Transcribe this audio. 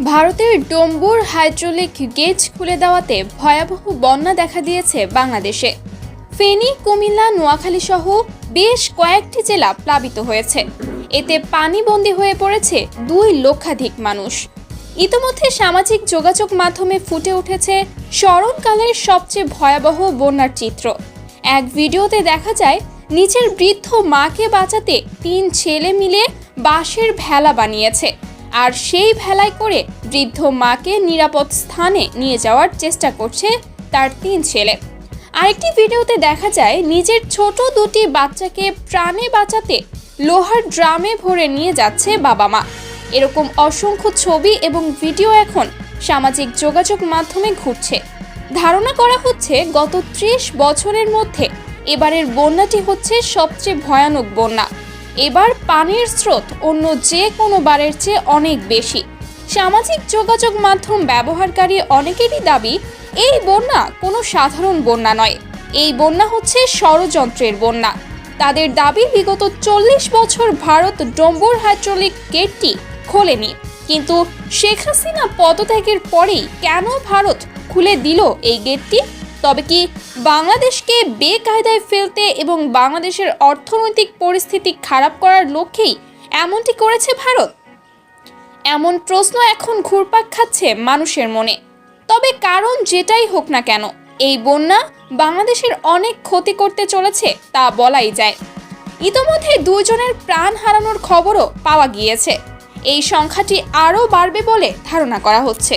ভারতের Dumbur hydraulic gauge খুলে দেওয়াতে ভয়াবহ বন্যা দেখা দিয়েছে বাংলাদেশে। ফেনী, কুমিল্লা, নোয়াখালী সহ বেশ কয়েকটি জেলা প্লাবিত হয়েছে। এতে পানিবন্দী হয়ে পড়েছে দুই লক্ষাধিক মানুষ। ইতোমধ্যে সামাজিক যোগাযোগ মাধ্যমে ফুটে উঠেছে স্মরণকালের সবচেয়ে ভয়াবহ বন্যার চিত্র। এক ভিডিওতে দেখা যায়, নিচের বৃদ্ধ মাকে বাঁচাতে তিন ছেলে মিলে বাঁশের ভেলা বানিয়েছে। আর সেই ভেলায় করে বৃদ্ধ মাকে নিরাপদ স্থানে নিয়ে যাওয়ার চেষ্টা করছে তার তিন ছেলে। আরেকটি ভিডিওতে দেখা যায়, নিজের ছোট দুটি বাচ্চাকে প্রাণে বাঁচাতে লোহার ড্রামে ভরে নিয়ে যাচ্ছে বাবা মা। এরকম অসংখ্য ছবি এবং ভিডিও এখন সামাজিক যোগাযোগ মাধ্যমে ঘুরছে। ধারণা করা হচ্ছে, গত ত্রিশ বছরের মধ্যে এবারের বন্যাটি হচ্ছে সবচেয়ে ভয়ানক বন্যা। এবার পানির স্রোত অন্য যে কোনো বারের চেয়ে অনেক বেশি। সামাজিক যোগাযোগ মাধ্যম ব্যবহারকারী অনেকেরই দাবি, এই বন্যা কোনো সাধারণ বন্যা নয়। এই বন্যা হচ্ছে ষড়যন্ত্রের বন্যা। তাদের দাবি, বিগত চল্লিশ বছর ভারত ডম্বুর হাইড্রোলিক গেটটি খোলেনি। কিন্তু শেখ হাসিনা পদত্যাগের পরেই কেন ভারত খুলে দিল এই গেটটি? তবে কি বাংলাদেশকে বেকায়দায় ফেলতে এবং বাংলাদেশের অর্থনৈতিক পরিস্থিতি খারাপ করার লক্ষ্যেই এমনটি করেছে ভারত। এমন প্রশ্ন এখন ঘুরপাক খাচ্ছে মানুষের মনে। তবে কারণ যেটাই হোক না কেন, এই বন্যা বাংলাদেশের অনেক ক্ষতি করতে চলেছে তা বলাই যায়। ইতোমধ্যে দুইজনের প্রাণ হারানোর খবরও পাওয়া গিয়েছে। এই সংখ্যাটি আরও বাড়বে বলে ধারণা করা হচ্ছে।